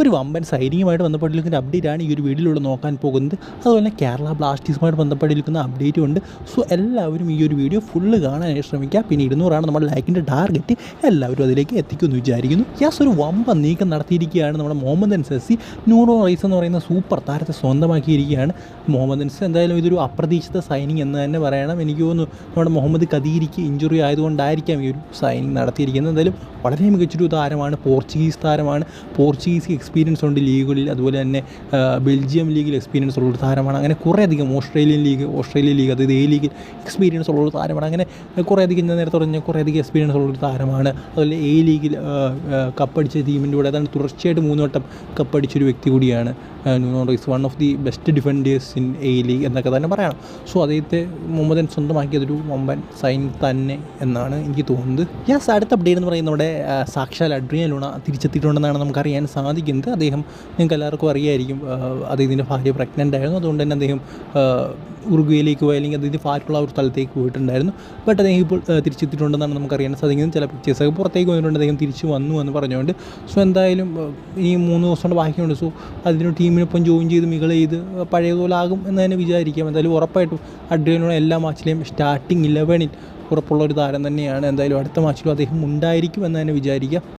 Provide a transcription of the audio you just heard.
ഒരു വമ്പൻ സൈനികമായിട്ട് ബന്ധപ്പെട്ടിരിക്കുന്ന അപ്ഡേറ്റാണ് ഈ ഒരു വീഡിയോയിലൂടെ നോക്കാൻ പോകുന്നത്. അതുപോലെ തന്നെ കേരള ബ്ലാസ്റ്റേഴ്സുമായിട്ട് ബന്ധപ്പെട്ടിരിക്കുന്ന അപ്ഡേറ്റും ഉണ്ട്. സോ എല്ലാവരും ഈ ഒരു വീഡിയോ ഫുള്ള് കാണാനായിട്ട് ശ്രമിക്കുക. പിന്നെ ഇരുന്നൂറാണ് നമ്മുടെ ലൈക്കിന്റെ ടാർഗറ്റ് എല്ലാവരും അതിലേക്ക് എത്തിക്കുമെന്ന് വിചാരിക്കുന്നു. യാസ് ഒരു വമ്പൻ നീക്കം നടത്തിയിരിക്കുകയാണ് നമ്മുടെ മുഹമ്മദ് അൻസസി ന്യൂറോ റൈസ് എന്ന് പറയുന്ന സൂപ്പർ താരത്തെ സ്വന്തമാക്കിയിരിക്കുകയാണ്. മുഹമ്മദ് അൻസ് എന്തായാലും ഇതൊരു അപ്രതീക്ഷിത സൈനിങ് എന്ന് തന്നെ പറയണം. എനിക്ക് തോന്നുന്നു നമ്മുടെ മുഹമ്മദ് കദീരിക്ക് ഇഞ്ചുറി ആയതുകൊണ്ടായിരിക്കാം ഈ ഒരു സൈനിങ് നടത്തിയിരിക്കുന്നത്. എന്തായാലും വളരെ മികച്ചൊരു താരമാണ്. പോർച്ചുഗീസ് താരമാണ്. പോർച്ചുഗീസ് എക്സ്പീരിയൻസ് ഉണ്ട് ലീഗുകളിൽ അതുപോലെ തന്നെ ബെൽജിയം ലീഗിൽ എക്സ്പീരിയൻസ് ഉള്ള ഒരു താരമാണ്. അങ്ങനെ കുറേയധികം ഓസ്ട്രേലിയൻ ലീഗ് ഓസ്ട്രേലിയൻ ലീഗ് അതായത് എ ലീഗിൽ എക്സ്പീരിയൻസ് ഉള്ള ഒരു താരമാണ്. അങ്ങനെ കുറേയധികം ഞാൻ നേരത്തെ പറഞ്ഞ കുറേയധികം എക്സ്പീരിയൻസ് ഉള്ള ഒരു താരമാണ്. അതുപോലെ എ ലീഗിൽ കപ്പടിച്ച ടീമിന്റെ കൂടെ അതാണ് തുടർച്ചയായിട്ട് മൂന്ന് വട്ടം കപ്പടിച്ചൊരു വ്യക്തി കൂടിയാണ് Nuno Reis. One of the best defenders in A League എന്നൊക്കെ തന്നെ പറയണം. സോ അദ്ദേഹത്തെ മുഹമ്മദൻ സ്വന്തമാക്കിയതൊരു വമ്പൻ സൈൻ തന്നെ എന്നാണ് എനിക്ക് തോന്നുന്നത്. യെസ് അടുത്ത അപ്ഡേറ്റ് എന്ന് പറയുന്നത് നമ്മുടെ സാക്ഷാൽ അഡ്രിയ ലുണ തിരിച്ചെത്തിയിട്ടുണ്ടെന്നാണ് നമുക്കറിയാൻ സാധിക്കുന്നത്. അദ്ദേഹം നിങ്ങൾക്ക് എല്ലാവർക്കും അറിയായിരിക്കും അദ്ദേഹത്തിന്റെ ഭാര്യ പ്രഗ്നന്റ് ആയിരുന്നു. അതുകൊണ്ട് തന്നെ അദ്ദേഹം ഉറുഗ്വയിലേക്ക് പോയി അല്ലെങ്കിൽ ഭാര്യയുള്ള ആ ഒരു സ്ഥലത്തേക്ക് പോയിട്ടുണ്ടായിരുന്നു. ബട്ട് അദ്ദേഹം ഇപ്പോൾ തിരിച്ചെത്തിയിട്ടുണ്ടെന്നാണ് നമുക്കറിയാൻ സാധിക്കുന്നത്. ചില പിക്ചേഴ്സൊക്കെ പുറത്തേക്ക് വന്നിട്ടുണ്ട്. അദ്ദേഹം തിരിച്ചു വന്നു എന്ന് പറഞ്ഞുകൊണ്ട്. സോ എന്തായാലും ഈ മൂന്ന് ദിവസം കൊണ്ട് ബാക്കിയുണ്ട്. സോ അതിന് ടീമിനൊപ്പം ജോയിൻ ചെയ്ത് മികൾ ചെയ്ത് പഴയതുപോലെ ആകും എന്ന് തന്നെ വിചാരിക്കാം. എന്തായാലും ഉറപ്പായിട്ടും അഡ്രിയനോട് എല്ലാ മാച്ചിലെയും സ്റ്റാർട്ടിങ് ഇലവനിൽ ഉറപ്പുള്ള ഒരു താരം തന്നെയാണ്. എന്തായാലും അടുത്ത മാച്ചിലും അദ്ദേഹം ഉണ്ടായിരിക്കും എന്ന് തന്നെ വിചാരിക്കാം.